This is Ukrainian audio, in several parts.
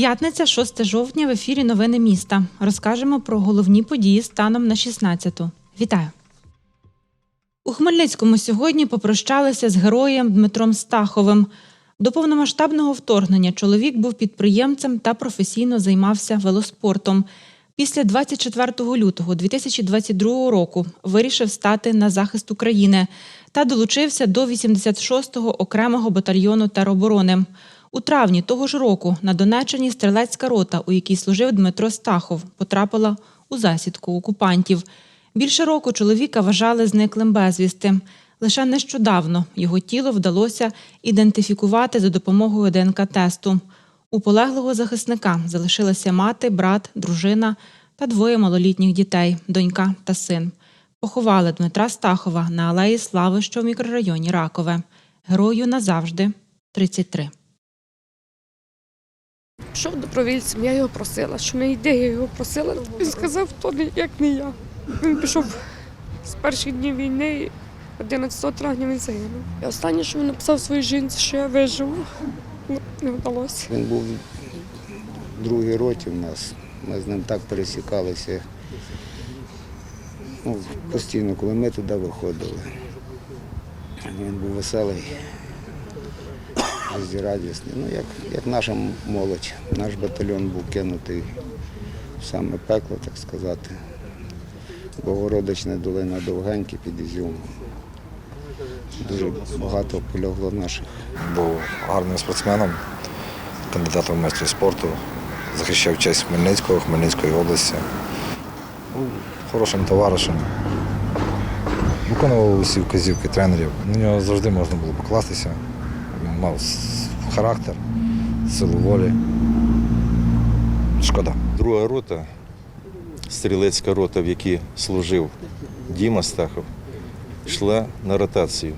П'ятниця, 6 жовтня, в ефірі Новини міста. Розкажемо про головні події станом на 16-ту. Вітаю! У Хмельницькому сьогодні попрощалися з героєм Дмитром Стаховим. До повномасштабного вторгнення чоловік був підприємцем та професійно займався велоспортом. Після 24 лютого 2022 року вирішив стати на захист України та долучився до 86-го окремого батальйону тероборони. У травні того ж року на Донеччині стрілецька рота, у якій служив Дмитро Стахов, потрапила у засідку окупантів. Більше року чоловіка вважали зниклим безвісти. Лише нещодавно його тіло вдалося ідентифікувати за допомогою ДНК-тесту. У полеглого захисника залишилася мати, брат, дружина та двоє малолітніх дітей донька та син. Поховали Дмитра Стахова на Алеї Слави, що в мікрорайоні Ракове. Герою назавжди 33. Пішов добровільцем, я його просила, що не йди, я його просила. Він сказав, то не як не я. Він пішов з перших днів війни, 11 травня він загинув. І останнє, що він написав своїй жінці, що я виживу, ну, не вдалося. Він був в другій роті в нас. Ми з ним так пересікалися. Ну, постійно, коли ми туди виходили. Він був веселий, радісний. Ну, як, як наша молодь. Наш батальйон був кинутий в саме пекло, так сказати. Богородична долина Довгеньки під Ізюмом. Дуже багато полягло наших. був гарним спортсменом, кандидатом в майстри спорту, захищав честь Хмельницького, Хмельницької області. Був хорошим товаришем. Виконував усі вказівки тренерів. На нього завжди можна було покластися. Він мав характер, силу волі. Шкода. Друга рота, стрілецька рота, в якій служив Діма Стахов, йшла на ротацію.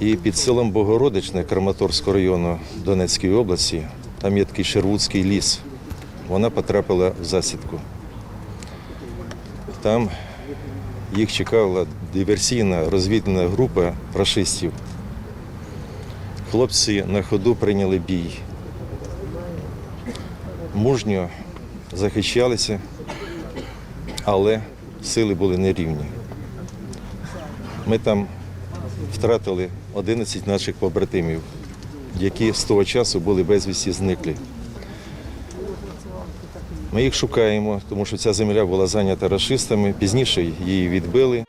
І під селом Богородичне Краматорського району Донецької області, там є такий Шервудський ліс. Вона потрапила в засідку. Там їх чекала диверсійна розвідна група рашистів. Хлопці на ходу прийняли бій мужньо захищалися, але сили були нерівні. Ми там втратили 11 наших побратимів, які з того часу були безвісті зниклі. Ми їх шукаємо, тому що ця земля була зайнята расистами, пізніше її відбили.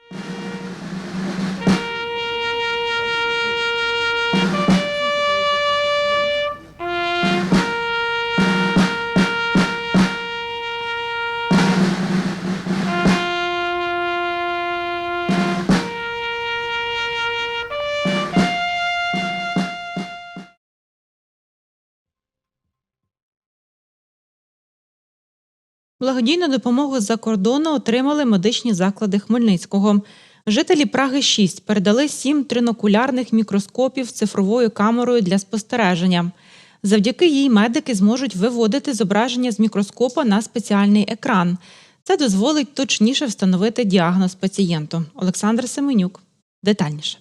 Благодійну допомогу з-за кордону отримали медичні заклади Хмельницького. Жителі Праги 6 передали сім тринокулярних мікроскопів з цифровою камерою для спостереження. Завдяки їй медики зможуть виводити зображення з мікроскопа на спеціальний екран. Це дозволить точніше встановити діагноз пацієнту. Олександр Семенюк. Детальніше.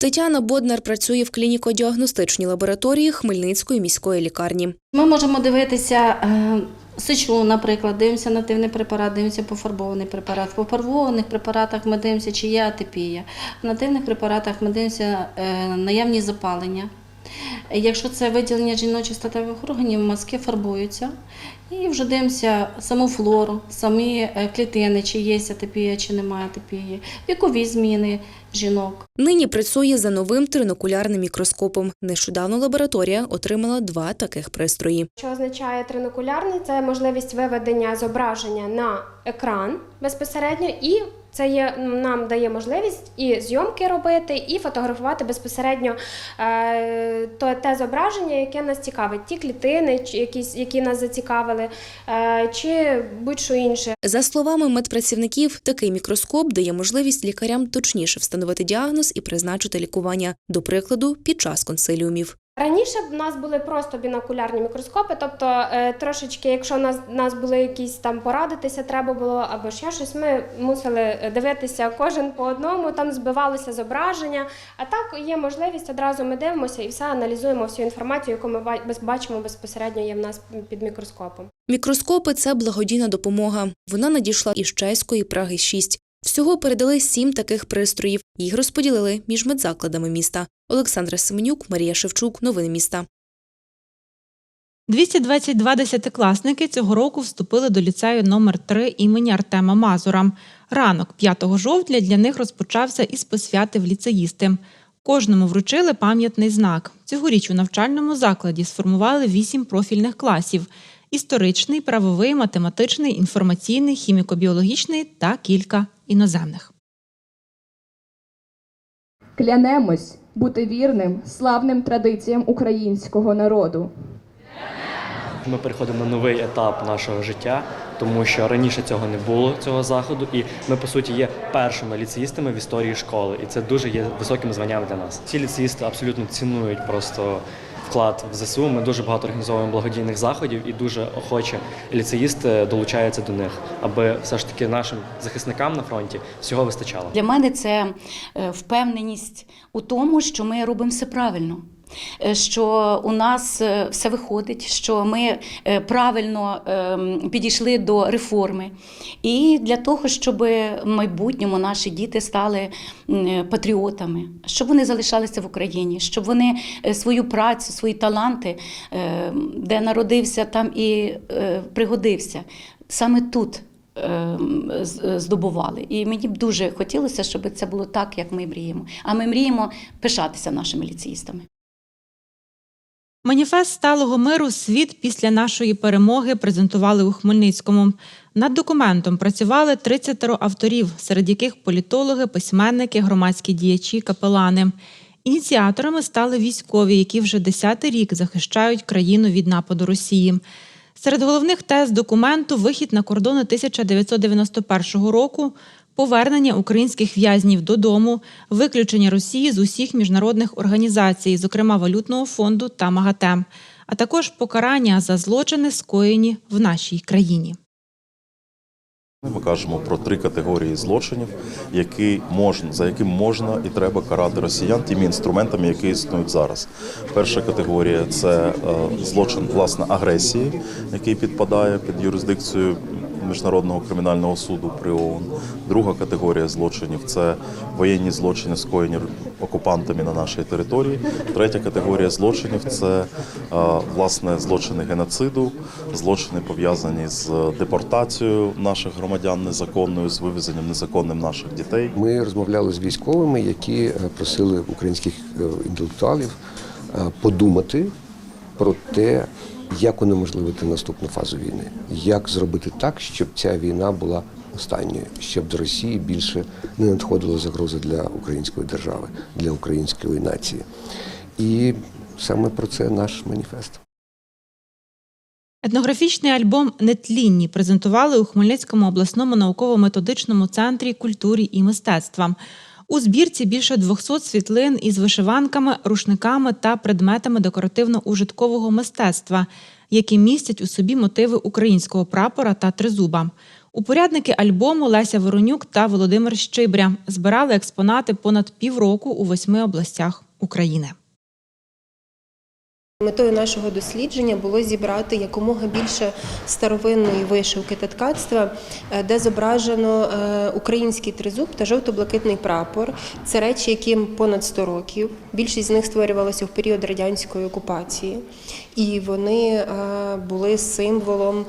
Тетяна Боднар працює в клініко-діагностичній лабораторії Хмельницької міської лікарні. Ми можемо дивитися сичу, сечу, наприклад, дивимося нативний препарат, дивимося пофарбований препарат. В пофарбованих препаратах ми дивимося, чи є атипія. В нативних препаратах ми дивимося е, наявні запалення. Якщо це виділення жіночих статевих органів, мазки фарбуються. І вже дивимося саму флору, самі е, клітини, чи є атипія, чи немає атипії, вікові зміни жінок. Нині працює за новим тринокулярним мікроскопом. Нещодавно лабораторія отримала два таких пристрої. Що означає тринокулярний? Це можливість виведення зображення на екран безпосередньо, і це є, нам дає можливість і зйомки робити, і фотографувати безпосередньо е, то, те зображення, яке нас цікавить, ті клітини, чи якісь, які нас зацікавили, е, чи будь-що інше. За словами медпрацівників, такий мікроскоп дає можливість лікарям точніше встановити діагноз і призначити лікування, до прикладу, під час консиліумів. Раніше в нас були просто бінокулярні мікроскопи, тобто е, трошечки, якщо нас, нас були якісь там порадитися, треба було або ще щось, ми мусили дивитися кожен по одному, там збивалося зображення. А так є можливість одразу ми дивимося і все аналізуємо всю інформацію, яку ми бачимо безпосередньо є в нас під мікроскопом. Мікроскопи це благодійна допомога. Вона надійшла із чеської Праги 6. Всього передали сім таких пристроїв. Їх розподілили між медзакладами міста. Олександра Семенюк, Марія Шевчук. Новини міста. 222 десятикласники цього року вступили до ліцею номер 3 імені Артема Мазура. Ранок 5 жовтня для них розпочався із посвяти в ліцеїсти. Кожному вручили пам'ятний знак. Цьогоріч у навчальному закладі сформували вісім профільних класів: історичний, правовий, математичний, інформаційний, хіміко-біологічний та кілька іноземних. Клянемось бути вірним славним традиціям українського народу. Ми переходимо на новий етап нашого життя, тому що раніше цього не було цього заходу, і ми по суті є першими ліцеїстами в історії школи, і це дуже є високим званням для нас. Ці ліцеїсти абсолютно цінують просто вклад в ЗСУ. Ми дуже багато організовуємо благодійних заходів, і дуже охоче ліцеїсти долучаються до них, аби все ж таки нашим захисникам на фронті всього вистачало. Для мене це е, впевненість у тому, що ми робимо все правильно. е, Що у нас е, все виходить, що ми правильно ем, підійшли до реформи, і для того, щоб в майбутньому наші діти стали патріотами, щоб вони залишалися в Україні, щоб вони свою працю, свої таланти, е, де народився, там і пригодився. Саме тут ем, здобували. І мені б дуже хотілося, щоб це було так, як ми мріємо. А ми мріємо пишатися нашими ліцеїстами. Маніфест сталого миру Світ після нашої перемоги презентували у Хмельницькому. Над документом працювали 30 авторів, серед яких політологи, письменники, громадські діячі, капелани. Ініціаторами стали військові, які вже 10-й рік захищають країну від нападу Росії. Серед головних тез документу вихід на кордони 1991 року, повернення українських в'язнів додому, виключення Росії з усіх міжнародних організацій, зокрема Валютного фонду та МАГАТЕ, а також покарання за злочини, скоєні в нашій країні. Ми кажемо про три категорії злочинів, які можна, за яким можна і треба карати росіян тими інструментами, які існують зараз. Перша категорія це е, злочин власне агресії, який підпадає під юрисдикцію Міжнародного кримінального суду при ООН. Друга категорія злочинів це воєнні злочини, скоєні окупантами на нашій території. Третя категорія злочинів це е, власне злочини геноциду, злочини пов'язані з депортацією наших громадян незаконною, з вивезенням незаконним наших дітей. Ми розмовляли з військовими, які е, просили українських е, інтелектуалів подумати про те, як унеможливити наступну фазу війни, як зробити так, щоб ця війна була останньою, щоб до Росії більше не надходила загроза для української держави, для української нації. І саме про це наш маніфест. Етнографічний альбом Нетлінні презентували у Хмельницькому обласному науково-методичному центрі культури і мистецтва. У збірці більше 200 світлин із вишиванками, рушниками та предметами декоративно-ужиткового мистецтва, які містять у собі мотиви українського прапора та тризуба. Упорядники альбому Леся Воронюк та Володимир Щибря збирали експонати понад півроку у восьми областях України. Метою нашого дослідження було зібрати якомога більше старовинної вишивки та ткацтва, е, де зображено е, український тризуб та жовто-блакитний прапор. Це речі, яким понад 100 років. Більшість з них створювалася в період радянської окупації, і вони е, були символом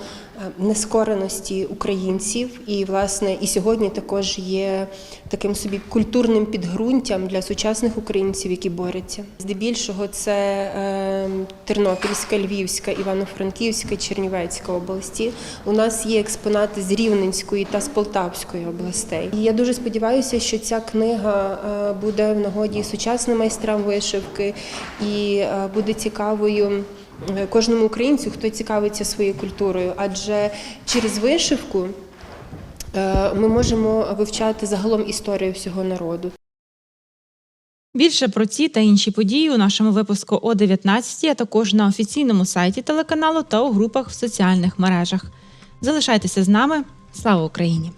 нескореності українців. І, власне, і сьогодні також є таким собі культурним підґрунтям для сучасних українців, які борються. Здебільшого це е, Тернопільська, Львівська, Івано-Франківська, Чернівецька області. У нас є експонати з Рівненської та з Полтавської областей. І я дуже сподіваюся, що ця книга е, буде в нагоді сучасним майстрам вишивки і е, буде цікавою. Е, Кожному українцю, хто цікавиться своєю культурою, адже через вишивку е, ми можемо вивчати загалом історію всього народу. Більше про ці та інші події у нашому випуску о 19, а також на офіційному сайті телеканалу та у групах в соціальних мережах. Залишайтеся з нами. Слава Україні!